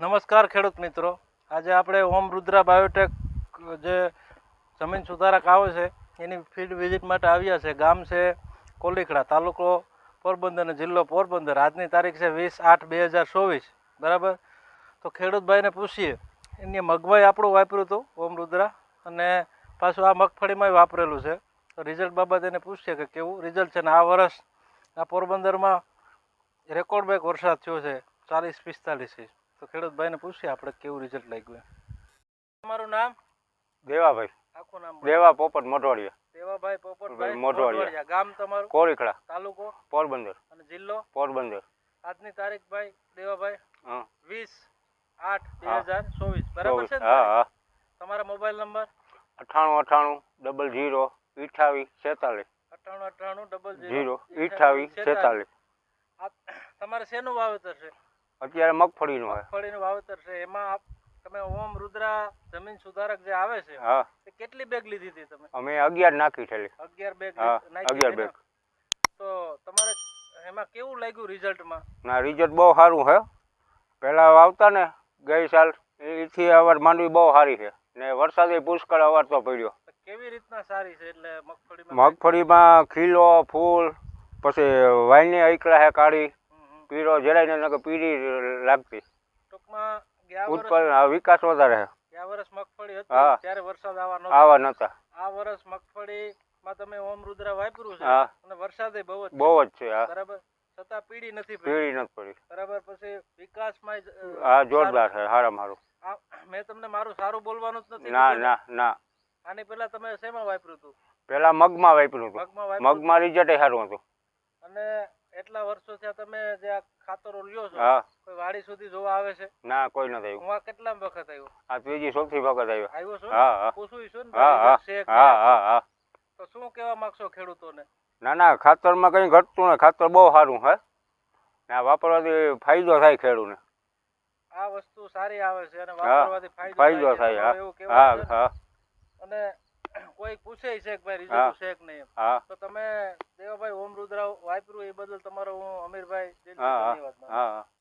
નમસ્કાર ખેડૂત મિત્રો. આજે આપણે ઓમ રુદ્રા બાયોટેક, જે જમીન સુધારક આવે છે, એની ફિલ્ડ વિઝિટ માટે આવ્યા છે. ગામ છે કોલીખડા, તાલુકો પોરબંદર અને જિલ્લો પોરબંદર. આજની તારીખ છે વીસ આઠ બે હજાર ચોવીસ. બરાબર? તો ખેડૂતભાઈને પૂછીએ, એની મગવાઈ આપણું વાપર્યું હતું, ઓમ રુદ્રા? અને પાછું આ મગફળીમાં વાપરેલું છે. તો રિઝલ્ટ બાબત એને પૂછીએ કે કેવું? રિઝલ્ટ છે ને આ વર્ષ આ પોરબંદરમાં રેકોર્ડ બેક વરસાદ થયો છે, ચાલીસ પિસ્તાલીસ ઇંચ તો ખેડૂતભાઈને પૂછીએ આપણે કેવું રિઝલ્ટ લાગ્યું તમારું નામ? દેવાભાઈ. આખું નામ દેવા પોપટ મોઢવાડિયા. દેવાભાઈ પોપટભાઈ મોઢવાડિયા. ગામ તમારું? કોરીખડા. તાલુકો? પોરબંદર. અને જિલ્લો? પોરબંદર. આજની તારીખ ભાઈ દેવાભાઈ? હા. વીસ આઠ બે હજાર ચોવીસ. બરાબર છે હા હા. તમારા મોબાઈલ નંબર? અઠાણું અઠાણું ડબલ જીરો ઇઠાવીસ છેતાલીસ. અઠાણું અઠાણું ડબલ જીરો ઇઠાવીસ છેતાલીસ. તમારે શેનું વાવેતર છે? અત્યારે મગફળીનું હોય. મગફળીનું વાવેતર છે. એમાં તમે ઓમ રુદ્રા જમીન સુધારક જે આવે છે હા. કેટલી બેગ લીધી હતી તમે? અમે અગિયાર નાખી છેલ્લી અગિયાર બેગ અગિયાર બેગ તો તમારે એમાં કેવું લાગ્યું રિઝલ્ટમાં? ના રિઝલ્ટ બહુ સારું છે. પહેલાં વાવતા ને ગઈ સાલ એથી અવાર માંડવી બહુ સારી છે. ને વરસાદે પુષ્કળ અવાર તો પડ્યો. કેવી રીતના સારી છે એટલે મગફળીમાં? મગફળીમાં ખીલો ફૂલ પછી વાયની એકલા હે કાળી. પીળો જરાય ને પીળી લાગતી. ટૂંકમાં ઉત્પાદન વિકાસ વધારે ગયા વર્ષ મગફળી. હતી ત્યારે વરસાદ આવવાનો આવા નતા આ વર્ષ મગફળીમાં તમે ઓમ રુદ્ર વાપર્યું છે અને વરસાદે બહુ જ બહુ જ છે બરાબર? છતાં પીડી નથી પીડી. નથી પડી. બરાબર? પછી વિકાસમાં હા જોરદાર છે હારા મારું. મેં તમને મારું સારું બોલવાનું જ નથી ના ના? ના આની પહેલા તમે શેમાં વાપર્યું હતું? પહેલા મગમાં વાપર્યું હતું. મગમાં મગમાં રિઝલ્ટ સારું હતું. અને એટલા વર્ષો થયા તમે જે આ ખાતરો લ્યો છો હા. કોઈ વાડી સુધી જોવા આવે છે? ના કોઈ નથી આવ્યું. હું કેટલા વખત આવ્યો? આ ત્રીજી સૌથી વખત આવ્યો. આવ્યો છો હા હા. પૂછું છું ને હા હા. હા હા તો શું કહેવા માંગશો ખેડૂતોને? ના ના ખાતરમાં કંઈ ઘટતું ને ખાતર બહુ સારું હે. ના વાપરવાથી ફાયદો થાય ખેડૂતને આ વસ્તુ સારી આવે છે અને વાપરવાથી ફાયદો થાય હા. હા અને કોઈ પૂછે છે કે ભાઈ. રીઝલ્ટ છે કે નહીં હા. તો તમે દેવાભાઈ ઓમ રુદ્રા વાપર્યું એ બદલ તમારો હું અમીરભાઈ. હા હા